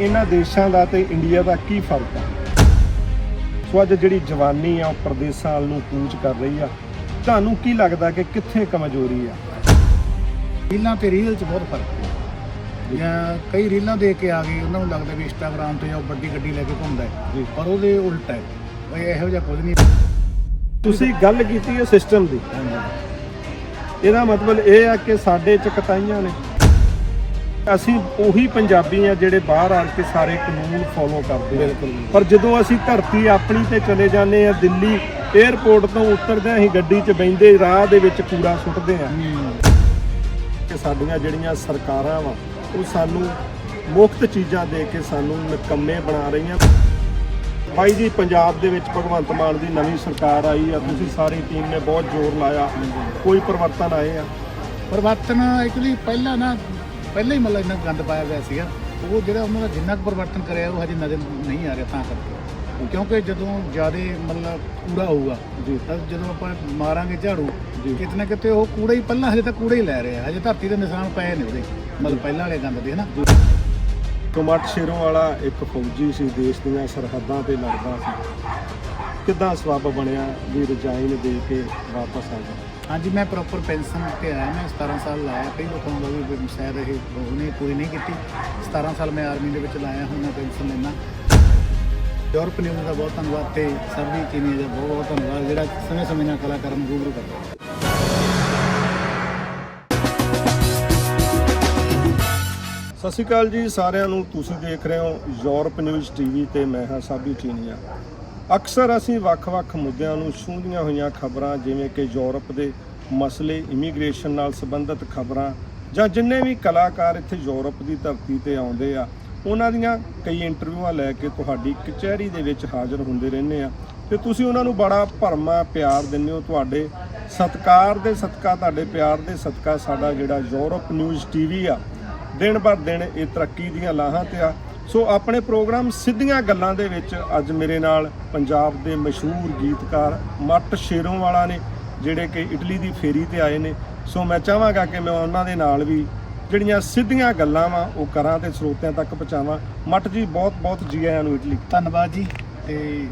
ਇਹਨਾਂ ਦੇਸ਼ਾਂ ਦਾ ਤੇ ਇੰਡੀਆ ਦਾ ਕੀ ਫ਼ਰਕ ਆ? ਸੋ ਅੱਜ ਜਿਹੜੀ ਜਵਾਨੀ ਆ ਉਹ ਪ੍ਰਦੇਸਾਂ ਵੱਲ ਨੂੰ ਕੂਚ ਕਰ ਰਹੀ ਆ। ਤੁਹਾਨੂੰ ਕੀ ਲੱਗਦਾ ਕਿ ਕਿੱਥੇ ਕਮਜ਼ੋਰੀ ਆ? ਰੀਲਾਂ ਤੇ ਰੀਲ 'ਚ ਬਹੁਤ ਫ਼ਰਕ ਹੈ ਜਾਂ। ਕਈ ਰੀਲਾਂ ਦੇਖ ਕੇ ਆ ਗਏ ਉਹਨਾਂ ਨੂੰ ਲੱਗਦਾ ਵੀ ਇੰਸਟਾਗ੍ਰਾਮ ਤੇ ਜਾਂ ਉਹ ਵੱਡੀ ਗੱਡੀ ਲੈ ਕੇ ਘੁੰਮਦਾ ਹੈ। ਪਰ ਉਹਦੇ ਉਲਟ ਹੈ। ਬਈ ਇਹੋ ਜਿਹਾ ਕੁਝ ਨਹੀਂ। ਤੁਸੀਂ ਗੱਲ ਕੀਤੀ ਹੈ ਸਿਸਟਮ ਦੀ। ਇਹਦਾ ਮਤਲਬ ਇਹ ਆ ਕਿ ਸਾਡੇ ਚ ਕਤਾਈਆਂ ਨੇ। ਅਸੀਂ ਉਹੀ ਪੰਜਾਬੀ ਆ ਜਿਹੜੇ ਬਾਹਰ ਆ ਕੇ ਸਾਰੇ ਕਾਨੂੰਨ ਫੋਲੋ ਕਰਦੇ ਆ। ਪਰ ਜਦੋਂ ਅਸੀਂ ਧਰਤੀ ਆਪਣੀ ਤੇ ਚਲੇ ਜਾਂਦੇ ਆ ਦਿੱਲੀ 에ਅਰਪੋਰਟ ਤੋਂ ਉਤਰਦੇ ਆ ਅਸੀਂ ਗੱਡੀ 'ਚ ਬੈੰਦੇ ਰਾਹ ਦੇ ਵਿੱਚ ਕੂੜਾ ਸੁੱਟਦੇ ਆ। ਕਿ ਸਾਡੀਆਂ ਜਿਹੜੀਆਂ ਸਰਕਾਰਾਂ ਵਾ ਉਹ ਸਾਨੂੰ ਮੁਫਤ ਚੀਜ਼ਾਂ ਦੇ ਕੇ ਸਾਨੂੰ ਨਿਕੰਮੇ ਬਣਾ ਰਹੀਆਂ। ਬਾਈ ਜੀ ਪੰਜਾਬ ਦੇ ਵਿੱਚ ਭਗਵੰਤ ਮਾਨ ਦੀ ਨਵੀਂ ਸਰਕਾਰ ਆਈ ਆ ਤੁਸੀਂ ਸਾਰੀ ਟੀਮ ਨੇ ਬਹੁਤ ਜ਼ੋਰ ਲਾਇਆ। ਕੋਈ ਪਰਿਵਰਤਨ ਆਏ ਆ? ਪਰਿਵਰਤਨ ਐਕਚੁਅਲੀ ਪਹਿਲਾਂ ਨਾ ਪਹਿਲਾਂ ਹੀ ਮਤਲਬ ਇੰਨਾ ਗੰਦ ਪਾਇਆ ਗਿਆ ਸੀਗਾ ਉਹ ਜਿਹੜਾ ਉਹਨਾਂ ਦਾ ਜਿੰਨਾ ਕੁ ਪਰਿਵਰਤਨ ਕਰਿਆ ਉਹ ਹਜੇ ਨਜ਼ਰ ਨਹੀਂ ਆ ਰਿਹਾ ਤਾਂ ਕਰਕੇ ਕਿਉਂਕਿ ਜਦੋਂ ਜ਼ਿਆਦਾ ਮਤਲਬ ਕੂੜਾ ਹੋਊਗਾ ਜੀ। ਤਾਂ ਜਦੋਂ ਆਪਾਂ ਮਾਰਾਂਗੇ ਝਾੜੂ ਜੀ। ਕਿਤੇ ਨਾ ਕਿਤੇ ਉਹ ਕੂੜਾ ਹੀ ਪਹਿਲਾਂ ਹਜੇ ਤਾਂ ਕੂੜਾ ਹੀ ਲੈ ਰਿਹਾ ਹਜੇ ਧਰਤੀ ਦੇ ਨਿਸ਼ਾਨ ਪਏ ਨੇ ਉਹਦੇ ਮਤਲਬ ਪਹਿਲਾਂ ਵਾਲੇ ਗੰਦ ਦੇ ਹਨਾ ਕਮਟ ਸ਼ੇਰੋਂ ਵਾਲਾ ਇੱਕ ਫੌਜੀ ਸੀ ਦੇਸ਼ ਦੀਆਂ ਸਰਹੱਦਾਂ ਤੇ ਲੜਦਾ ਸੀ ਕਿੱਦਾਂ ਸਬਬ ਬਣਿਆ ਵੀ ਰਜਾਈਨ ਦੇ ਕੇ ਵਾਪਸ ਆ ਗਿਆ ਹਾਂਜੀ, ਮੈਂ ਪ੍ਰੋਪਰ ਪੈਨਸ਼ਨ ਤੇ ਆਇਆ ਮੈਂ 17 ਸਾਲ ਲਾਇਆ ਕਈ ਲੋਕਾਂ ਨੂੰ ਵੀ ਸ਼ਾਇਦ ਇਹ ਉਹਨੇ ਪੂਰੀ ਨਹੀਂ ਕੀਤੀ। 17 ਸਾਲ ਮੈਂ ਆਰਮੀ ਦੇ ਵਿੱਚ ਲਾਇਆ ਹੁਣ ਮੈਂ ਪੈਨਸ਼ਨ ਲੈਣਾ ਯੂਰਪ ਨਿਊਜ਼ ਦਾ ਬਹੁਤ ਧੰਨਵਾਦ ਤੇ ਸਰਬੀ ਚੀਨੀ ਦਾ ਬਹੁਤ ਬਹੁਤ ਧੰਨਵਾਦ, ਜਿਹੜਾ ਸਮੇਂ ਸਮੇਂ ਨਾਲ ਕਲਾਕਾਰਾਂ ਨੂੰ ਰੂਬਰੂ ਕਰਦਾ। ਸਤਿ ਸ਼੍ਰੀ ਅਕਾਲ ਜੀ ਸਾਰਿਆਂ ਨੂੰ। ਤੁਸੀਂ ਦੇਖ ਰਹੇ ਹੋ ਯੂਰਪ ਨਿਊਜ਼ ਟੀਵੀ ਤੇ ਮੈਂ ਹਾਂ ਸਾਬੀ ਚੀਨੀਆ ਅਕਸਰ ਅਸੀਂ ਵੱਖ-ਵੱਖ ਮੁੱਦਿਆਂ ਨੂੰ ਛੂੰਹਦੀਆਂ ਹੋਈਆਂ ਖਬਰਾਂ, ਜਿਵੇਂ ਕਿ ਯੂਰਪ ਦੇ ਮਸਲੇ, ਇਮੀਗ੍ਰੇਸ਼ਨ ਨਾਲ ਸੰਬੰਧਿਤ ਖਬਰਾਂ ਜਾਂ ਜਿੰਨੇ ਵੀ ਕਲਾਕਾਰ ਇੱਥੇ ਯੂਰਪ ਦੀ ਧਰਤੀ ਤੇ ਆਉਂਦੇ ਆ, ਉਹਨਾਂ ਦੀਆਂ ਕਈ ਇੰਟਰਵਿਊਆਂ ਲੈ ਕੇ ਤੁਹਾਡੀ ਕਚਹਿਰੀ ਦੇ ਵਿੱਚ ਹਾਜ਼ਰ ਹੁੰਦੇ ਰਹਿੰਦੇ ਆ। ਤੇ ਤੁਸੀਂ ਉਹਨਾਂ ਨੂੰ ਬੜਾ ਭਰਮਾ, ਪਿਆਰ ਦਿੰਦੇ ਹੋ। ਤੁਹਾਡੇ ਸਤਿਕਾਰ ਦੇ ਸਦਕਾ, ਤੁਹਾਡੇ ਪਿਆਰ ਦੇ ਸਦਕਾ ਸਾਡਾ ਜਿਹੜਾ ਯੂਰਪ ਨਿਊਜ਼ ਟੀਵੀ ਆ, ਦਿਨ ਬਰ ਦਿਨ ਇਹ ਤਰੱਕੀ ਦੀਆਂ ਲਾਹਾਂ ਤੇ ਆ। ਸੋ ਆਪਣੇ ਪ੍ਰੋਗਰਾਮ ਸਿੱਧੀਆਂ ਗੱਲਾਂ ਦੇ ਵਿੱਚ ਅੱਜ ਮੇਰੇ ਨਾਲ ਪੰਜਾਬ ਦੇ ਮਸ਼ਹੂਰ ਗੀਤਕਾਰ ਮੱਟ ਸ਼ੇਰੋਂ ਵਾਲਾ ਨੇ, ਜਿਹੜੇ ਕਿ ਇਟਲੀ ਦੀ ਫੇਰੀ ਤੇ ਆਏ ਨੇ। ਸੋ ਮੈਂ ਚਾਹਾਂਗਾ ਕਿ ਮੈਂ ਉਹਨਾਂ ਦੇ ਨਾਲ ਵੀ ਜਿਹੜੀਆਂ ਸਿੱਧੀਆਂ ਗੱਲਾਂ ਵਾ, ਉਹ ਕਰਾਂ ਤੇ ਸਰੋਤਿਆਂ ਤੱਕ ਪਹੁੰਚਾਵਾਂ। ਮੱਟ ਜੀ ਬਹੁਤ ਬਹੁਤ ਜੀ ਆਇਆਂ ਨੂੰ ਇਟਲੀ। ਧੰਨਵਾਦ ਜੀ। ਤੇ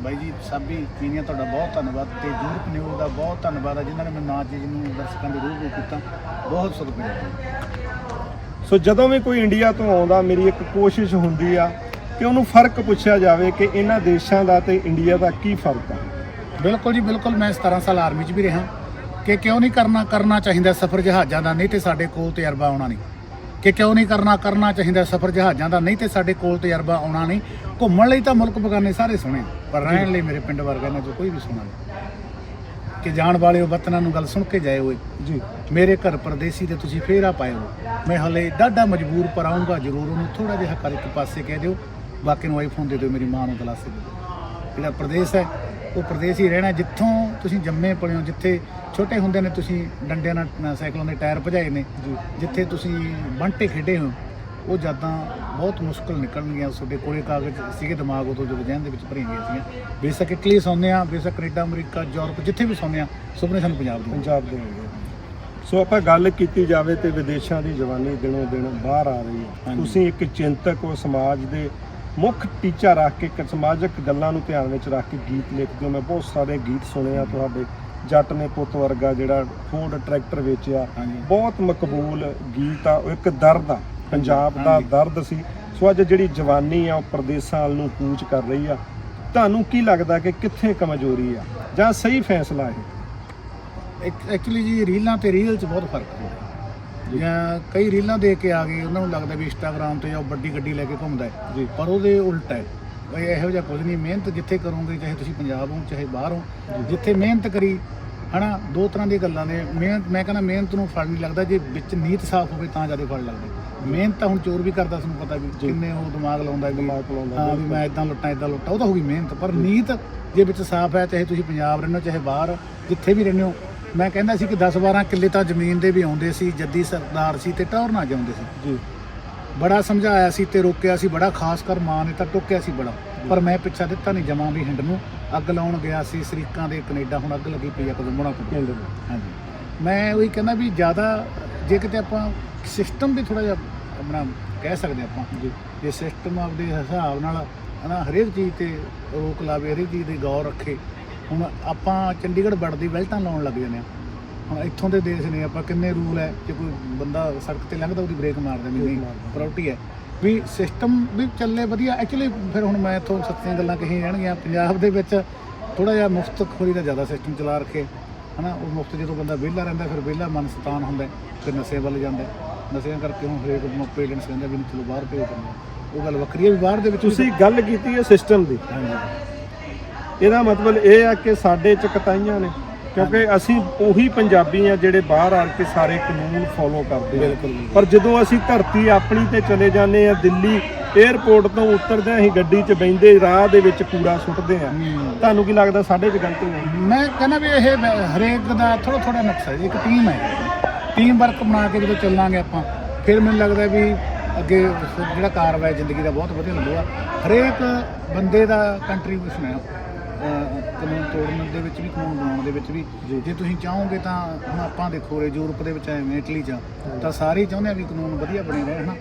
ਬਾਈ ਜੀ, ਸਾਬੀ ਚੀਨੀਆ ਤੁਹਾਡਾ ਬਹੁਤ ਧੰਨਵਾਦ। ਤੇ ਯੂਰਪ ਨਿਊਜ਼ ਦਾ ਬਹੁਤ ਧੰਨਵਾਦ ਹੈ ਜਿਨ੍ਹਾਂ ਨੇ ਮੈਨੂੰ ਨਾ ਚੀਜ਼ ਨੂੰ ਦਰਸ਼ਕਾਂ ਦੇ ਰੂਬਰੂ ਕੀਤਾ। ਬਹੁਤ ਸ਼ੁਕਰੀਆ। ਸੋ ਜਦੋਂ ਵੀ ਕੋਈ ਇੰਡੀਆ ਤੋਂ ਆਉਂਦਾ, ਮੇਰੀ ਇੱਕ ਕੋਸ਼ਿਸ਼ ਹੁੰਦੀ ਆ ਕਿ ਉਹਨੂੰ ਫ਼ਰਕ ਪੁੱਛਿਆ ਜਾਵੇ ਕਿ ਇਹਨਾਂ ਦੇਸ਼ਾਂ ਦਾ ਤੇ ਇੰਡੀਆ ਦਾ ਕੀ ਫ਼ਰਕ ਆ। ਬਿਲਕੁਲ ਜੀ, ਬਿਲਕੁਲ। ਮੈਂ 17 ਸਾਲ ਆਰਮੀ 'ਚ ਵੀ ਰਿਹਾ ਕਿ ਕਿਉਂ ਨਹੀਂ ਕਰਨਾ ਕਰਨਾ ਚਾਹੀਦਾ ਸਫ਼ਰ ਜਹਾਜ਼ਾਂ ਦਾ? ਨਹੀਂ ਤੇ ਸਾਡੇ ਕੋਲ ਤਜਰਬਾ ਆਉਣਾ ਨਹੀਂ। ਕਿ ਕਿਉਂ ਨਹੀਂ ਕਰਨਾ ਕਰਨਾ ਚਾਹੀਦਾ ਸਫ਼ਰ ਜਹਾਜ਼ਾਂ ਦਾ? ਨਹੀਂ ਤੇ ਸਾਡੇ ਕੋਲ ਤਜਰਬਾ ਆਉਣਾ ਨਹੀਂ। ਘੁੰਮਣ ਲਈ ਤਾਂ ਮੁਲਕ ਬਗਾਨੇ ਸਾਰੇ ਸੋਹਣੇ ਪਰ ਰਹਿਣ ਲਈ ਮੇਰੇ ਪਿੰਡ ਵਰਗਾ ਇਹਨਾਂ 'ਚੋਂ ਕੋਈ ਵੀ ਸੋਹਣਾ ਨਹੀਂ। ਕਿ ਜਾਣ ਵਾਲਿਓ ਵਤਨਾਂ ਨੂੰ ਗੱਲ ਸੁਣ ਕੇ ਜਾਏ ਓਏ ਜੀ ਮੇਰੇ ਘਰ ਪਰਦੇਸੀ ਤੇ ਤੁਸੀਂ ਫੇਰਾ ਪਾਇਓ ਮੈਂ ਹਲੇ ਡਾਢਾ ਮਜਬੂਰ ਪਰ ਆਉਂਗਾ ਜ਼ਰੂਰ ਉਹਨੂੰ ਥੋੜਾ ਜਿਹਾ ਕਰ ਇੱਕ ਪਾਸੇ ਕਹਿ ਦਿਓ। ਬਾਕੀ ਨੂੰ ਆਈਫੋਨ ਦੇ ਦਿਓ ਮੇਰੀ ਮਾਂ ਨੂੰ ਗਲਾਸੇ ਦੇ ਦਿਓ। ਜਿਹੜਾ ਪ੍ਰਦੇਸ਼ ਹੈ ਉਹ ਪ੍ਰਦੇਸ਼ ਹੀ ਰਹਿਣਾ ਜਿੱਥੋਂ ਤੁਸੀਂ ਜੰਮੇ ਪਲੇ ਹੋ ਜਿੱਥੇ ਛੋਟੇ ਹੁੰਦੇ ਨੇ ਤੁਸੀਂ ਡੰਡਿਆਂ ਨਾਲ ਸਾਈਕਲਾਂ ਦੇ ਟਾਇਰ ਭਜਾਏ ਨੇ। ਜਿੱਥੇ ਤੁਸੀਂ ਬੰਟੇ ਖੇਡੇ ਹੋ ਉਹ ਯਾਦਾਂ ਬਹੁਤ ਮੁਸ਼ਕਲ ਨਿਕਲਣਗੀਆਂ ਤੁਹਾਡੇ ਕੋਲੇ ਕਾਗਜ਼ ਸੀਗੇ ਦਿਮਾਗ ਉਦੋਂ ਜਦੋਂ ਜਹਿਨ ਦੇ ਵਿੱਚ ਭਰੀਆਂ ਗਈਆਂ ਸੀਗੀਆਂ। ਬੇਸ਼ੱਕ ਇਟਲੀ ਸੌਂਦੇ ਆ ਬੇਸ਼ੱਕ ਕੈਨੇਡਾ ਅਮਰੀਕਾ ਯੂਰਪ ਜਿੱਥੇ ਵੀ ਸੌਂਦੇ ਆ ਸੁਪਨੇ ਸਾਨੂੰ ਪੰਜਾਬ ਦੇ ਪੰਜਾਬ ਦੇ। ਸੋ ਆਪਾਂ ਗੱਲ ਕੀਤੀ ਜਾਵੇ ਤੇ ਵਿਦੇਸ਼ਾਂ ਦੀ ਜਵਾਨੀ ਦਿਨੋਂ ਦਿਨ ਬਾਹਰ ਆ ਰਹੀ ਹੈ। ਤੁਸੀਂ ਇੱਕ ਚਿੰਤਕ ਹੋ ਸਮਾਜ ਦੇ ਮੁੱਖ ਟੀਚਾ ਰੱਖ ਕੇ ਇੱਕ ਸਮਾਜਿਕ ਗੱਲਾਂ ਨੂੰ ਧਿਆਨ ਵਿੱਚ ਰੱਖ ਕੇ ਗੀਤ ਲਿਖਦੇ ਹੋ। ਮੈਂ ਬਹੁਤ ਸਾਰੇ ਗੀਤ ਸੁਣੇ ਆ ਤੁਹਾਡੇ। ਜੱਟ ਨੇ ਪੁੱਤ ਵਰਗਾ ਜਿਹੜਾ ਫੋਰਡ ਟਰੈਕਟਰ ਵੇਚਿਆ। ਬਹੁਤ ਮਕਬੂਲ ਗੀਤ ਆ ਉਹ ਇੱਕ ਦਰਦ ਆ। ਪੰਜਾਬ ਦਾ। ਦਰਦ ਸੀ। ਸੋ ਅੱਜ ਜਿਹੜੀ ਜਵਾਨੀ ਆ ਉਹ ਪ੍ਰਦੇਸਾਂ ਵੱਲ ਨੂੰ ਕੂਚ ਕਰ ਰਹੀ ਆ। ਤੁਹਾਨੂੰ ਕੀ ਲੱਗਦਾ ਕਿ ਕਿੱਥੇ ਕਮਜ਼ੋਰੀ ਆ? ਜਾਂ ਸਹੀ ਫੈਸਲਾ ਹੈ ਐਕਚੁਅਲੀ ਜੀ ਰੀਲਾਂ ਤੇ ਰੀਲ 'ਚ ਬਹੁਤ ਫ਼ਰਕ ਹੈ ਜਾਂ। ਕਈ ਰੀਲਾਂ ਦੇਖ ਕੇ ਆ ਗਏ ਉਹਨਾਂ ਨੂੰ ਲੱਗਦਾ ਵੀ ਇੰਸਟਾਗ੍ਰਾਮ ਤੇ ਜਾਂ ਉਹ ਵੱਡੀ ਗੱਡੀ ਲੈ ਕੇ ਘੁੰਮਦਾ ਹੈ। ਜੀ। ਪਰ ਉਹਦੇ ਉਲਟ ਹੈ। ਬਈ ਇਹੋ ਜਿਹਾ ਕੁਝ ਨਹੀਂ। ਮਿਹਨਤ ਜਿੱਥੇ ਕਰੋਗੇ ਚਾਹੇ ਤੁਸੀਂ ਪੰਜਾਬ ਹੋ ਚਾਹੇ ਬਾਹਰ ਹੋ ਜਿੱਥੇ ਮਿਹਨਤ ਕਰੀ ਹਨਾ ਦੋ ਤਰ੍ਹਾਂ ਦੀਆਂ ਗੱਲਾਂ ਨੇ। ਮਿਹਨਤ ਮੈਂ ਕਹਿੰਦਾ ਮਿਹਨਤ ਨੂੰ ਫਲ ਨਹੀਂ ਲੱਗਦਾ ਜੇ ਵਿੱਚ ਨੀਤ ਸਾਫ਼ ਹੋਵੇ ਤਾਂ ਜ਼ਿਆਦਾ ਫਲ ਲੱਗਦਾ। ਮਿਹਨਤ ਤਾਂ ਹੁਣ ਚੋਰ ਵੀ ਕਰਦਾ ਤੁਹਾਨੂੰ ਪਤਾ ਵੀ। ਕਿੰਨੇ ਉਹ ਦਿਮਾਗ ਲਾਉਂਦਾ ਵੀ ਦਿਮਾਗ ਲਾਉਂਦਾ, ਹਾਂ ਵੀ। ਮੈਂ ਇਦਾਂ ਲੁੱਟਾਂ ਇਦਾਂ ਲੁੱਟਾਂ ਉਹ ਤਾਂ ਹੋ ਗਈ ਮਿਹਨਤ ਪਰ ਨੀਤ ਜੇ ਵਿੱਚ ਸਾਫ਼ ਹੈ ਚਾਹੇ ਤੁਸੀਂ ਪੰਜਾਬ ਰਹਿੰਦੇ ਹੋ ਚਾਹੇ ਬਾਹਰ ਜਿੱਥੇ ਵੀ ਰਹਿੰਦੇ ਹੋ ਮੈਂ ਕਹਿੰਦਾ ਸੀ ਕਿ 10 12 ਕਿੱਲੇ ਤਾਂ ਜ਼ਮੀਨ ਦੇ ਵੀ ਆਉਂਦੇ ਸੀ ਜੱਦੀ ਸਰਦਾਰ ਸੀ ਤੇ ਟੌਰ ਨਾ ਜਾਂਦੇ ਸੀ। ਜੀ। ਬੜਾ ਸਮਝਾਇਆ ਸੀ ਤੇ ਰੋਕਿਆ ਸੀ ਬੜਾ ਖਾਸ ਕਰ ਮਾਂ ਨੇ ਤਾਂ ਟੋਕਿਆ ਸੀ ਬੜਾ। ਪਰ ਮੈਂ ਪਿੱਛਾ ਦਿੱਤਾ ਨਹੀਂ ਜਮਾਂ ਵੀ ਹਿੰਡ ਨੂੰ। ਅੱਗ ਲਾਉਣ ਗਿਆ ਸੀ ਸਰੀਕਾਂ ਦੇ ਕੈਨੇਡਾ ਹੁਣ ਅੱਗ ਲੱਗੀ ਪਈ ਆ ਕਦੋਂ ਬਣਾ ਪਿੰਡ ਨੂੰ। ਹਾਂਜੀ। ਮੈਂ ਉਹੀ ਕਹਿੰਦਾ ਵੀ ਜ਼ਿਆਦਾ ਜੇ ਕਿਤੇ ਆਪਾਂ ਸਿਸਟਮ ਵੀ ਥੋੜਾ ਜਿਹਾ ਆਪਣਾ ਕਹਿ ਸਕਦੇ ਆਪਾਂ ਜੀ। ਸਿਸਟਮ ਆਪਦੇ ਹਿਸਾਬ ਨਾਲ ਹਨਾ ਹਰੇਕ ਚੀਜ਼ ਤੇ ਰੋਕ ਲਾਵੇ ਹਰੇਕ ਚੀਜ਼ ਦੀ ਗੌਰ ਰੱਖੇ ਹੁਣ ਆਪਾਂ ਚੰਡੀਗੜ੍ਹ ਵੜਦੀ ਬੈਲਟਾਂ ਲਾਉਣ ਲੱਗ ਜਾਂਦੇ ਆ ਹੁਣ ਇੱਥੋਂ ਦੇ ਦੇਸ਼ ਨੇ ਆਪਾਂ ਕਿੰਨੇ ਰੂਲ ਹੈ ਜੇ ਕੋਈ ਬੰਦਾ ਸੜਕ ਤੇ ਲੰਘਦਾ ਉਹਦੀ ਬ੍ਰੇਕ ਮਾਰ ਦਿੰਦੇ ਨਹੀਂ ਪ੍ਰਾਪਰਟੀ ਹੈ। ਵੀ ਸਿਸਟਮ ਵੀ ਚੱਲੇ ਵਧੀਆ। ਐਕਚੁਅਲੀ ਫਿਰ ਹੁਣ ਮੈਂ ਇੱਥੋਂ ਸੱਚੀਆਂ ਗੱਲਾਂ ਕਹੀ ਜਾਣਗੀਆਂ ਪੰਜਾਬ ਦੇ ਵਿੱਚ ਥੋੜਾ ਜਿਹਾ ਮੁਫਤ ਖੋਰੀ ਦਾ ਜ਼ਿਆਦਾ ਸਿਸਟਮ ਚਲਾ ਰੱਖੇ। ਹਨਾ ਉਹ ਮੁਫਤ ਜਦੋਂ ਬੰਦਾ ਵਿਹਲਾ ਰਹਿੰਦਾ ਫਿਰ ਵਿਹਲਾ ਮਨ ਸਤਾਨ ਹੁੰਦਾ ਫਿਰ ਨਸ਼ੇ ਵੱਲ ਜਾਂਦਾ। ਨਸ਼ਿਆਂ ਕਰਕੇ ਹੁਣ ਹਰੇਕ ਪੇਰੈਂਟਸ ਕਹਿੰਦਾ ਵੀ ਚਲੋ ਬਾਹਰ ਭੇਜ ਦਿੰਦੇ। ਉਹ ਗੱਲ ਵੱਖਰੀ ਹੈ ਵੀ ਬਾਹਰ ਦੇ ਵਿੱਚ ਤੁਸੀਂ ਗੱਲ ਕੀਤੀ ਹੈ ਸਿਸਟਮ ਦੀ। ਹਾਂਜੀ। ਇਹਦਾ ਮਤਲਬ ਇਹ ਆ ਕਿ ਸਾਡੇ ਚ ਕਤਾਈਆਂ ਨੇ। ਕਿਉਂਕਿ ਅਸੀਂ ਉਹੀ ਪੰਜਾਬੀ ਆ ਜਿਹੜੇ ਬਾਹਰ ਆ ਕੇ ਸਾਰੇ ਕਾਨੂੰਨ ਫੋਲੋ ਕਰਦੇ ਆ। ਪਰ ਜਦੋਂ ਅਸੀਂ ਧਰਤੀ ਆਪਣੀ ਤੇ ਚਲੇ ਜਾਂਦੇ ਆ ਦਿੱਲੀ 에ਅਰਪੋਰਟ ਤੋਂ ਉਤਰਦੇ ਅਸੀਂ ਗੱਡੀ 'ਚ ਬੈੰਦੇ ਰਾਹ ਦੇ ਵਿੱਚ ਕੂੜਾ ਸੁੱਟਦੇ ਆ। ਤੁਹਾਨੂੰ ਕੀ ਲੱਗਦਾ ਸਾਡੇ 'ਚ ਗਲਤੀ ਹੈ ਮੈਂ ਕਹਿੰਦਾ ਵੀ ਇਹ ਹਰੇਕ ਦਾ ਥੋੜਾ ਥੋੜਾ ਨੁਕਸਾ ਇੱਕ ਟੀਮ ਹੈ। ਟੀਮ ਵਰਕ ਬਣਾ ਕੇ ਜਦੋਂ ਚੱਲਾਂਗੇ ਆਪਾਂ ਫਿਰ ਮੈਨੂੰ ਲੱਗਦਾ ਵੀ ਅੱਗੇ ਜਿਹੜਾ ਕਾਰਵਾਈ ਜ਼ਿੰਦਗੀ ਦਾ ਬਹੁਤ ਵਧੀਆ ਲੱਗੂਗਾ। ਹਰੇਕ ਬੰਦੇ ਦਾ ਕੰਟਰੀਬਿਊਸ਼ਨ ਹੈ। ਕਾਨੂੰਨ ਤੋੜਨ ਦੇ ਵਿੱਚ ਵੀ ਕਾਨੂੰਨ ਬਣਾਉਣ ਦੇ ਵਿੱਚ ਵੀ। ਜੇ। ਤੁਸੀਂ ਚਾਹੋਗੇ ਤਾਂ ਹੁਣ ਆਪਾਂ ਦੇਖੋ ਰੇ ਯੂਰਪ ਦੇ ਵਿੱਚ ਐਵੇਂ ਇਟਲੀ ਚ। ਤਾਂ ਸਾਰੇ ਚਾਹੁੰਦੇ ਆ ਵੀ ਕਾਨੂੰਨ ਵਧੀਆ ਬਣੇ ਰਹੇ ਹਨਾ?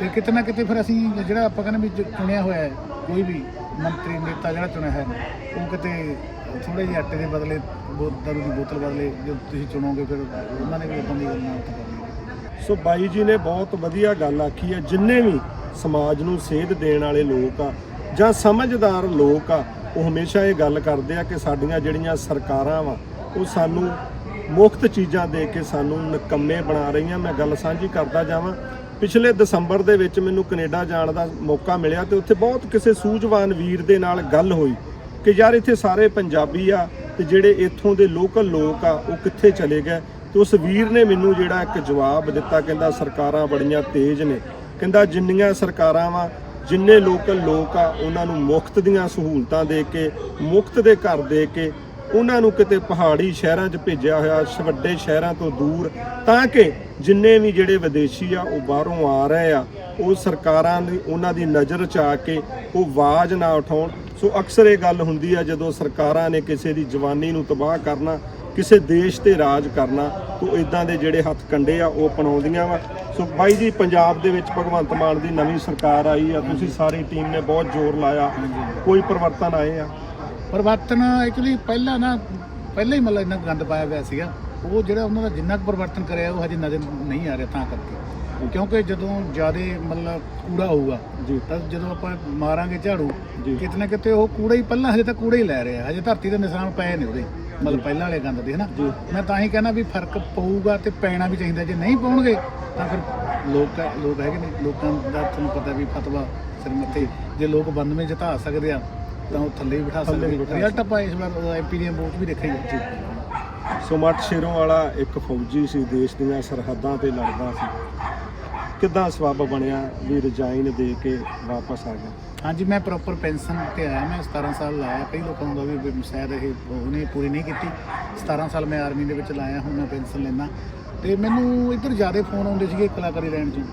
ਤੇ ਕਿਤੇ ਨਾ ਕਿਤੇ ਫਿਰ ਅਸੀਂ ਜਿਹੜਾ ਆਪਾਂ ਕਹਿੰਦੇ ਵੀ ਚੁਣਿਆ ਹੋਇਆ ਹੈ ਕੋਈ ਵੀ ਮੰਤਰੀ ਨੇਤਾ ਜਿਹੜਾ ਚੁਣਿਆ ਹੈ ਉਹ ਕਿਤੇ ਥੋੜੇ ਜਿਹੇ ਆਟੇ ਦੇ ਬਦਲੇ ਬੋ- ਦਾਰੂ ਦੀ ਬੋਤਲ ਬਦਲੇ ਜੇ ਤੁਸੀਂ ਚੁਣੋਗੇ ਫਿਰ ਉਹਨਾਂ ਨੇ ਵੀ ਉਦਾਂ ਦੀ ਗੱਲ ਨਾਲ। ਸੋ ਬਾਈ ਜੀ ਨੇ ਬਹੁਤ ਵਧੀਆ ਗੱਲ ਆਖੀ ਹੈ ਜਿੰਨੇ ਵੀ ਸਮਾਜ ਨੂੰ ਸੇਧ ਦੇਣ ਵਾਲੇ ਲੋਕ ਆ ਜਾਂ ਸਮਝਦਾਰ ਲੋਕ ਆ ਉਹ ਹਮੇਸ਼ਾ ਇਹ ਗੱਲ ਕਰਦੇ ਆ ਕਿ ਸਾਡੀਆਂ ਜਿਹੜੀਆਂ ਸਰਕਾਰਾਂ ਵਾ, ਉਹ ਸਾਨੂੰ ਮੁਫਤ ਚੀਜ਼ਾਂ ਦੇ ਕੇ ਸਾਨੂੰ ਨਕੰਮੇ ਬਣਾ ਰਹੀਆਂ। ਮੈਂ ਗੱਲ ਸਾਂਝੀ ਕਰਦਾ ਜਾਵਾਂ, ਪਿਛਲੇ ਦਸੰਬਰ ਦੇ ਵਿੱਚ ਮੈਨੂੰ ਕੈਨੇਡਾ ਜਾਣ ਦਾ ਮੌਕਾ ਮਿਲਿਆ ਤੇ ਉੱਥੇ ਬਹੁਤ ਕਿਸੇ ਸੂਝਵਾਨ ਵੀਰ ਦੇ ਨਾਲ ਗੱਲ ਹੋਈ ਕਿ ਯਾਰ ਇੱਥੇ ਸਾਰੇ ਪੰਜਾਬੀ ਆ ਤੇ ਜਿਹੜੇ ਇੱਥੋਂ ਦੇ ਲੋਕਲ ਲੋਕ ਆ, ਉਹ ਕਿੱਥੇ ਚਲੇ ਗਏ? ਤੇ ਉਸ ਵੀਰ ਨੇ ਮੈਨੂੰ ਜਿਹੜਾ ਇੱਕ ਜਵਾਬ ਦਿੱਤਾ, ਕਹਿੰਦਾ ਸਰਕਾਰਾਂ ਬੜੀਆਂ ਤੇਜ਼ ਨੇ। ਕਹਿੰਦਾ ਜਿੰਨੀਆਂ ਸਰਕਾਰਾਂ ਵਾ ਜਿੰਨੇ ਲੋਕਲ ਲੋਕ ਆ, ਉਹਨਾਂ ਨੂੰ ਮੁਫਤ ਦੀਆਂ ਸਹੂਲਤਾਂ ਦੇ ਕੇ, ਮੁਫਤ ਦੇ ਘਰ ਦੇ ਕੇ ਉਹਨਾਂ ਨੂੰ ਕਿਤੇ ਪਹਾੜੀ ਸ਼ਹਿਰਾਂ 'ਚ ਭੇਜਿਆ ਹੋਇਆ ਵੱਡੇ ਸ਼ਹਿਰਾਂ ਤੋਂ ਦੂਰ ਤਾਂ ਕਿ ਜਿੰਨੇ ਵੀ ਜਿਹੜੇ ਵਿਦੇਸ਼ੀ ਆ ਉਹ ਬਾਹਰੋਂ ਆ ਰਹੇ ਆ ਉਹ ਸਰਕਾਰਾਂ ਦੀ ਉਹਨਾਂ ਦੀ ਨਜ਼ਰ 'ਚ ਆ ਕੇ ਉਹ ਆਵਾਜ਼ ਨਾ ਉਠਾਉਣ। ਸੋ ਅਕਸਰ ਇਹ ਗੱਲ ਹੁੰਦੀ ਆ ਜਦੋਂ ਸਰਕਾਰਾਂ ਨੇ ਕਿਸੇ ਦੀ ਜਵਾਨੀ ਨੂੰ ਤਬਾਹ ਕਰਨਾ ਕਿਸੇ ਦੇਸ਼ ਤੇ ਰਾਜ ਕਰਨਾ ਤੋਂ ਇਦਾਂ ਦੇ ਜਿਹੜੇ ਹੱਥ ਕੰਡੇ ਆ ਉਹ ਅਪਣਾਉਂਦੀਆਂ ਵਾ। ਸੋ ਬਾਈ ਜੀ ਪੰਜਾਬ ਦੇ ਵਿੱਚ ਭਗਵੰਤ ਮਾਨ ਦੀ ਨਵੀਂ ਸਰਕਾਰ ਆਈ ਆ ਤੁਸੀਂ ਸਾਰੀ ਟੀਮ ਨੇ ਬਹੁਤ ਜ਼ੋਰ ਲਾਇਆ। ਕੋਈ ਪਰਿਵਰਤਨ ਆਏ ਆ? ਪਰਿਵਰਤਨ ਐਕਚੁਅਲੀ ਪਹਿਲਾਂ ਨਾ ਪਹਿਲਾਂ ਹੀ ਮਤਲਬ ਇੰਨਾ ਗੰਦ ਪਾਇਆ ਹੋਇਆ ਸੀਗਾ। ਉਹ ਜਿਹੜਾ ਉਹਨਾਂ ਦਾ ਜਿੰਨਾ ਕੁ ਪਰਿਵਰਤਨ ਕਰਿਆ ਉਹ ਹਜੇ ਨਜ਼ਰ ਨਹੀਂ ਆ ਰਿਹਾ ਤਾਂ ਕਰਕੇ। ਕਿਉਂਕਿ ਜਦੋਂ ਜ਼ਿਆਦਾ ਮਤਲਬ ਕੂੜਾ ਹੋਊਗਾ ਜੀ। ਤਾਂ ਜਦੋਂ ਆਪਾਂ ਮਾਰਾਂਗੇ ਝਾੜੂ ਜੀ। ਕਿਤੇ ਨਾ ਕਿਤੇ ਉਹ ਕੂੜਾ ਹੀ ਪਹਿਲਾਂ ਹਜੇ ਤਾਂ ਕੂੜਾ ਹੀ ਲੈ ਰਿਹਾ। ਹਜੇ ਧਰਤੀ ਦੇ ਨਿਸ਼ਾਨ ਪਏ ਨੇ ਉਹਦੇ। ਮਤਲਬ ਪਹਿਲਾਂ ਵਾਲੇ ਗੰਦ ਦੇ ਹਨਾ। ਮੈਂ ਤਾਂ ਹੀ ਕਹਿੰਦਾ ਵੀ ਫ਼ਰਕ ਪਊਗਾ ਤੇ ਪੈਣਾ ਵੀ ਚਾਹੀਦਾ। ਜੇ ਨਹੀਂ ਪਾਉਣਗੇ ਤਾਂ ਫਿਰ ਲੋਕ ਲੋਕ ਹੈਗੇ ਨੇ। ਲੋਕਾਂ ਦਾ ਤੁਹਾਨੂੰ ਪਤਾ ਵੀ ਫਤਵਾ ਸਿਰ ਮੱਥੇ। ਜੇ ਲੋਕ ਬੰਦ ਵਿੱਚ ਜਿਤਾ ਸਕਦੇ ਆ ਤਾਂ ਉਹ ਥੱਲੇ ਵੀ ਬਿਠਾ ਥੱਲੇ ਸਕਦੇ ਬਿਠਾ ਰਿਜ਼ਲਟ ਆਪਾਂ ਇਸ ਵਾਰ ਐਮਪੀ ਦੀਆਂ ਵੋਟ ਵੀ ਦੇਖਿਆ ਜੀ। ਸੁਮਟ ਸ਼ੇਰੋਂ ਵਾਲਾ ਇੱਕ ਫੌਜੀ ਸੀ ਦੇਸ਼ ਦੀਆਂ ਸਰਹੱਦਾਂ ਤੇ ਲੜਦਾ ਸੀ। ਕਿੱਦਾਂ ਸਬੱਬ ਬਣਿਆ ਵੀ ਰਿਜ਼ਾਈਨ ਦੇ ਕੇ ਵਾਪਸ ਆ ਗਿਆ ਹਾਂਜੀ ਮੈਂ ਪ੍ਰੋਪਰ ਪੈਨਸ਼ਨ ਤੇ ਆਇਆ। ਮੈਂ 17 ਸਾਲ ਲਾਇਆ। ਕਈ ਲੋਕਾਂ ਨੂੰ ਦਾ ਵੀ ਵੀ ਸ਼ਾਇਦ ਇਹ ਉਹਨੇ ਪੂਰੀ ਨਹੀਂ ਕੀਤੀ। 17 ਸਾਲ ਮੈਂ ਆਰਮੀ ਦੇ ਵਿੱਚ ਲਾਇਆ ਹੁਣ ਮੈਂ ਪੈਨਸ਼ਨ ਲੈਣਾ ਤੇ ਮੈਨੂੰ ਇੱਧਰ ਜ਼ਿਆਦਾ ਫੋਨ ਆਉਂਦੇ ਸੀਗੇ ਕਲਾਕਾਰੀ ਲੈਣ ਚ।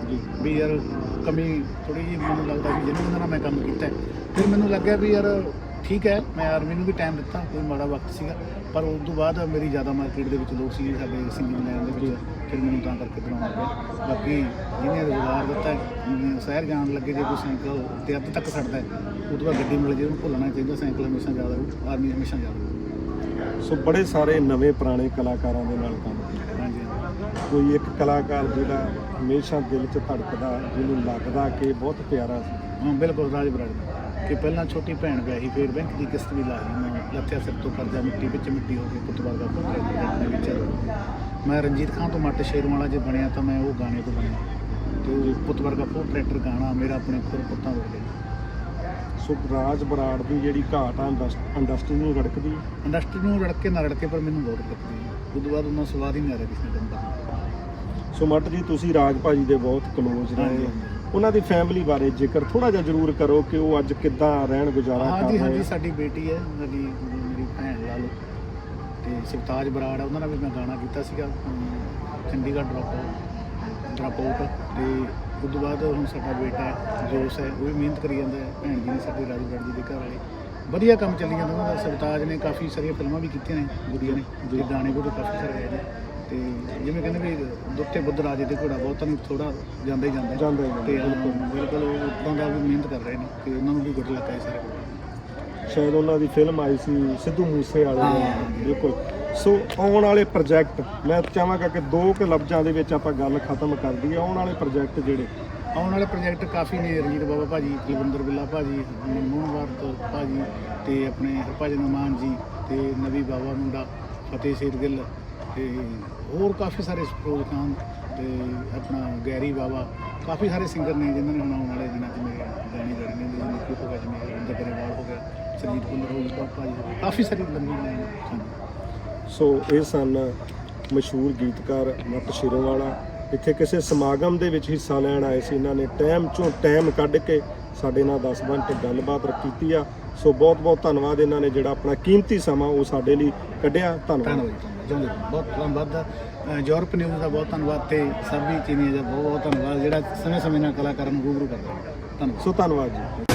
ਵੀ ਯਾਰ ਕਮੀ ਥੋੜੀ ਜਿਹੀ ਮੈਨੂੰ ਲੱਗਦਾ ਵੀ ਜਿਹਨਾਂ ਨਾਲ ਮੈਂ ਕੰਮ ਕੀਤਾ। ਫਿਰ ਮੈਨੂੰ ਲੱਗਿਆ ਵੀ ਯਾਰ ਠੀਕ ਹੈ ਮੈਂ ਆਰਮੀ ਨੂੰ ਵੀ ਟਾਈਮ ਦਿੱਤਾ ਕੋਈ ਮਾੜਾ ਵਕਤ ਸੀਗਾ ਪਰ ਉਸ ਤੋਂ ਬਾਅਦ ਮੇਰੀ ਜ਼ਿਆਦਾ ਮਾਰਕੀਟ ਦੇ ਵਿੱਚ ਲੋਕ ਸੀਗੇ ਸਾਡੇ ਸਿੰਗਿੰਗ ਲਾਈਨ ਦੇ ਵਿੱਚ ਫਿਰ ਮੈਨੂੰ ਤਾਂ ਕਰਕੇ ਬਣਾਉਣਾ ਪਿਆ ਬਾਕੀ ਜਿਹਨੇ ਰੁਜ਼ਗਾਰ ਦਿੱਤਾ ਸ਼ਹਿਰ ਜਾਣ ਲੱਗੇ ਜੇ ਕੋਈ ਸਾਈਕਲ ਤੇ ਅੱਧ ਤੱਕ ਛੱਡਦਾ ਉਹ ਤੋਂ ਬਾਅਦ ਗੱਡੀ ਮਿਲ ਜੇ ਉਹਨੂੰ ਭੁੱਲਣਾ ਚਾਹੀਦਾ ਸਾਈਕਲ ਹਮੇਸ਼ਾ ਯਾਦ ਰਹੂ ਆਰਮੀ ਹਮੇਸ਼ਾ ਯਾਦ ਰਹੂ। ਸੋ ਬੜੇ ਸਾਰੇ ਨਵੇਂ ਪੁਰਾਣੇ ਕਲਾਕਾਰਾਂ ਦੇ ਨਾਲ ਕੰਮ ਕੀਤਾ। ਕੋਈ ਇੱਕ ਕਲਾਕਾਰ ਜਿਹੜਾ ਹਮੇਸ਼ਾ ਦਿਲ 'ਚ ਧੜਕਦਾ ਜਿਹਨੂੰ ਲੱਗਦਾ ਕਿ ਬਹੁਤ ਪਿਆਰਾ ਸੀ। ਹਾਂ ਬਿਲਕੁਲ ਰਾਜ ਬਰਾੜ ਕਿ ਪਹਿਲਾਂ ਛੋਟੀ ਭੈਣ ਵਿਆਹੀ ਫਿਰ ਬੈਂਕ ਦੀ ਕਿਸ਼ਤ ਵੀ ਲਾਈ ਮੈਂ। ਲੱਥਿਆ ਸਿਰ ਤੋਂ ਕਰਜ਼ਾ ਮਿੱਟੀ ਵਿੱਚ ਮਿੱਟੀ ਹੋ ਗਈ ਪੁੱਤਵਾਲ ਦਾ ਪੁੱਤਰ ਦੇ ਵਿੱਚ ਮੈਂ ਰਣਜੀਤ ਖਾਨ ਤੋਂ ਮੱਟ ਸ਼ੇਰੋਂ ਵਾਲਾ ਜੇ ਬਣਿਆ ਤਾਂ ਮੈਂ ਉਹ ਗਾਣੇ ਤੋਂ ਬਣਿਆ। ਤੇ ਉਹ ਪੁੱਤ ਵਰਗਾ ਫੋਰ ਟਰੈਕਟਰ ਗਾਣਾ ਮੇਰਾ ਆਪਣੇ ਖੁਦ ਪੁੱਤਾਂ ਵਰਗੇ ਸੋ ਰਾਜ ਬਰਾੜ ਦੀ ਜਿਹੜੀ ਘਾਟ ਆ ਇੰਡਸ- ਇੰਡਸਟਰੀ ਨੂੰ ਰੜਕਦੀ ਇੰਡਸਟਰੀ ਨੂੰ ਰੜਕੇ ਨਾ ਰੜਕੇ ਪਰ ਮੈਨੂੰ ਬਹੁਤ ਲੱਗਦੀ ਹੈ। ਉਸ ਤੋਂ ਬਾਅਦ ਉਹਨਾਂ ਸਵਾਦ ਹੀ ਨਹੀਂ ਆ ਰਿਹਾ ਕਿਸੇ ਦਿਨ ਦਾ ਸੋ ਮੱਟ ਜੀ ਤੁਸੀਂ ਰਾਜ ਭਾਜੀ ਦੇ ਬਹੁਤ ਕਲੋਜ਼ ਰਹੇ। ਉਹਨਾਂ ਦੀ ਫੈਮਿਲੀ ਬਾਰੇ ਜ਼ਿਕਰ ਥੋੜਾ ਜਿਹਾ ਜ਼ਰੂਰ ਕਰੋ ਕਿ ਉਹ ਅੱਜ ਕਿੱਦਾਂ ਰਹਿਣ ਗੁਜ਼ਾਰਾ ਕਰ ਹਾਂਜੀ ਰਹੇ ਹਾਂਜੀ ਆ। ਸਾਡੀ ਬੇਟੀ ਹੈ ਸਾਡੀ ਮੇਰੀ ਭੈਣ ਲਾ ਲਓ ਤੇ ਸਿਵਤਾਜ ਬਰਾੜ ਆ, ਉਹਨਾਂ ਨਾਲ ਵੀ ਮੈਂ ਗਾਣਾ ਕੀਤਾ ਸੀਗਾ ਚੰਡੀਗੜ੍ਹ ਡ੍ਰੌਪ ਡ੍ਰੌਪ ਆਊਟ ਤੇ ਉਸ ਤੋਂ ਬਾਅਦ ਹੁਣ ਸਾਡਾ ਬੇਟਾ ਹੈ, ਜੋਸ ਹੈ ਉਹ ਵੀ ਮਿਹਨਤ ਕਰੀ ਜਾਂਦਾ ਹੈ ਭੈਣ ਜੀ ਨੇ ਸਾਡੀ ਰਾਜੂ ਬਰਾੜ ਜੀ ਦੇ ਘਰ ਵਾਲੇ। ਵਧੀਆ ਕੰਮ ਚੱਲੀ ਜਾਂਦਾ ਉਹਨਾਂ ਦਾ ਸਿਵਤਾਜ ਨੇ ਕਾਫੀ ਸਾਰੀਆਂ ਫਿਲਮਾਂ ਵੀ ਕੀਤੀਆਂ ਨੇ ਗੁੜੀਆ ਨੇ ਤੇ ਗਾਣੇ ਉਹਦੇ ਕਾਫੀ ਸਾਰੇ ਆਏ ਨੇ। ਤੇ ਜਿਵੇਂ ਕਹਿੰਦੇ ਵੀ ਦੁੱਤੇ ਬੁੱਧ ਰਾਜੇ ਤੇ ਘੋੜਾ ਬਹੁਤਾਂ ਨੂੰ ਥੋੜਾ ਜਾਂਦਾ ਹੀ ਜਾਂਦਾ। ਜਾਂਦਾ ਹੀ ਜਾਂਦਾ, ਤੇ ਬਿਲਕੁਲ। ਉਹ ਉਦਾਂ ਦਾ ਵੀ ਮਿਹਨਤ ਕਰ ਰਹੇ ਨੇ ਤੇ ਉਹਨਾਂ ਨੂੰ ਵੀ ਗੁੱਡ ਲੱਗਾ ਹੈ ਸਾਰੇ ਸ਼ਾਇਦ ਉਹਨਾਂ ਦੀ ਫਿਲਮ ਆਈ ਸੀ ਸਿੱਧੂ ਮੂਸੇ ਵਾਲੇ ਦੀ। ਹਾਂ। ਬਿਲਕੁਲ। ਸੋ ਆਉਣ ਵਾਲੇ ਪ੍ਰੋਜੈਕਟ ਮੈਂ ਚਾਹਾਂਗਾ ਕਿ ਦੋ ਕੁ ਲਫ਼ਜ਼ਾਂ ਦੇ ਵਿੱਚ ਆਪਾਂ ਗੱਲ ਖਤਮ ਕਰ ਦਈਏ। ਆਉਣ ਵਾਲੇ ਪ੍ਰੋਜੈਕਟ ਜਿਹੜੇ? ਆਉਣ ਵਾਲੇ ਪ੍ਰੋਜੈਕਟ ਕਾਫੀ ਨੇ ਰਣਜੀਤ ਬਾਬਾ ਭਾਜੀ ਕੁਲਵਿੰਦਰ ਬਿੱਲਾ ਭਾਜੀ ਮਨਮੋਹਨ ਵਾਰਤ ਭਾਜੀ ਤੇ ਆਪਣੇ ਹਰਭਜਨ ਮਾਨ ਜੀ ਤੇ ਨਵੀ ਬਾਬਾ ਮੁੰਡਾ ਫਤਿਹ ਸੇਰ ਗਿੱਲ। ਤੇ ਹੋਰ ਕਾਫੀ ਸਾਰੇ ਸਪਰੋਜ ਖਾਨ ਤੇ ਆਪਣਾ ਗੈਰੀ ਬਾਬਾ ਕਾਫੀ ਸਾਰੇ ਸਿੰਗਰ ਨੇ ਜਿਨ੍ਹਾਂ ਨੇ ਹੁਣ ਆਉਣ ਵਾਲੇ ਦਿਨਾਂ 'ਚ ਮੇਰੇ ਗਾਣੇ ਗਾਣੇ ਨੇ ਜਿਵੇਂ ਕਿ ਹੋ ਗਿਆ ਜਿਵੇਂ ਰਿੰਦਰ ਗਰੇਵਾਲ ਹੋ ਗਿਆ, ਸਰਜੀਤ ਕੁੰਦਰ ਹੋ ਗਿਆ ਭਾਜੀ ਹੋ ਕਾਫੀ ਸਾਰੀ ਲੰਬੀ ਲਾਈਨ ਹੈ ਸੋ ਇਹ ਸਨ ਮਸ਼ਹੂਰ ਗੀਤਕਾਰ ਮੱਤ ਸ਼ਿਰੋਵਾਲਾ। ਇੱਥੇ ਕਿਸੇ ਸਮਾਗਮ ਦੇ ਵਿੱਚ ਹਿੱਸਾ ਲੈਣ ਆਏ ਸੀ। ਇਹਨਾਂ ਨੇ ਟਾਈਮ ਚੋਂ ਟਾਈਮ ਕੱਢ ਕੇ ਸਾਡੇ ਨਾਲ 10 ਮਿੰਟ ਗੱਲਬਾਤ ਕੀਤੀ ਆ। ਸੋ ਬਹੁਤ ਬਹੁਤ ਧੰਨਵਾਦ ਇਹਨਾਂ ਨੇ ਜਿਹੜਾ ਆਪਣਾ ਕੀਮਤੀ ਸਮਾਂ ਉਹ ਸਾਡੇ ਲਈ ਕੱਢਿਆ। ਧੰਨਵਾਦ। ਰਹੋ। ਬਹੁਤ ਧੰਨਵਾਦ ਯੂਰਪ ਨਿਊਜ਼ ਦਾ ਬਹੁਤ ਧੰਨਵਾਦ ਤੇ ਸਾਬੀ ਚੀਨੀ ਦਾ ਬਹੁਤ ਬਹੁਤ ਧੰਨਵਾਦ ਜਿਹੜਾ ਸਮੇਂ ਸਮੇਂ ਨਾਲ ਕਲਾਕਾਰਾਂ ਨੂੰ ਰੂਬਰੂ ਕਰਦਾ। ਧੰਨਵਾਦ। ਸੋ ਧੰਨਵਾਦ ਜੀ।